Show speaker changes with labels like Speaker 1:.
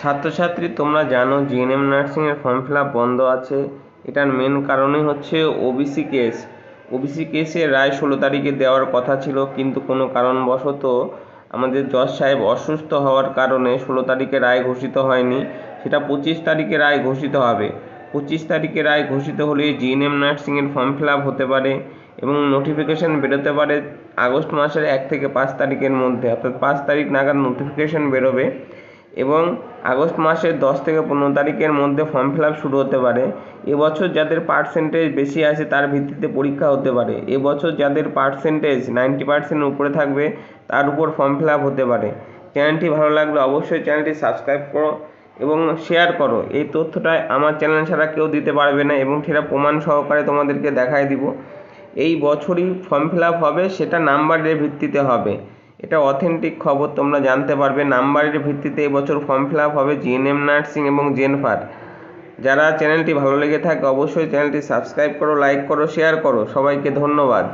Speaker 1: ছাত্রছাত্রী, তোমরা জানো জিএনএম নার্সিংয়ের ফর্ম ফিল বন্ধ আছে। এটার মেন কারণই হচ্ছে ওবিসি কেস ওবিসি কেসের রায় ষোলো তারিখে দেওয়ার কথা ছিল, কিন্তু কোনো কারণবশত আমাদের জজ সাহেব অসুস্থ হওয়ার কারণে ষোলো তারিখে রায় ঘোষিত হয়নি। সেটা পঁচিশ তারিখে রায় ঘোষিত হবে। পঁচিশ তারিখে রায় ঘোষিত হলে জিএনএম নার্সিংয়ের ফর্ম ফিল হতে পারে এবং নোটিফিকেশান বেরোতে পারে আগস্ট মাসের এক থেকে পাঁচ তারিখের মধ্যে। অর্থাৎ পাঁচ তারিখ নাগাদ নোটিফিকেশান বেরোবে। এবং আগস্ট মাসের দশ থেকে পনেরো তারিখের মধ্যে ফর্ম ফিল আপ শুরু হতে পারে। এবছর যাদের পার্সেন্টেজ বেশি আছে তার ভিত্তিতে পরীক্ষা হতে পারে। এবছর যাদের পার্সেন্টেজ নাইনটি পার্সেন্টের উপরে থাকবে, তার উপর ফর্ম ফিল আপ হতে পারে। চ্যানেলটি ভালো লাগলে অবশ্যই চ্যানেলটি সাবস্ক্রাইব করো এবং শেয়ার করো। এই তথ্যটা আমার চ্যানেল ছাড়া কেউ দিতে পারবে না এবং সেটা প্রমাণ সহকারে তোমাদেরকে দেখায় দিব। এই বছরই ফর্ম ফিল আপ হবে, সেটা নাম্বারের ভিত্তিতে হবে। এটা অথেন্টিক খবর, তোমরা জানতে পারবে। নাম্বারের ভিত্তিতে এবছর ফর্ম ফিল আপ হবে জিএনএম নার্সিং এবং জেনফার যারা চ্যানেলটি ভালো লেগে থাকে, অবশ্যই চ্যানেলটি সাবস্ক্রাইব করো লাইক করো শেয়ার করো। সবাইকে ধন্যবাদ।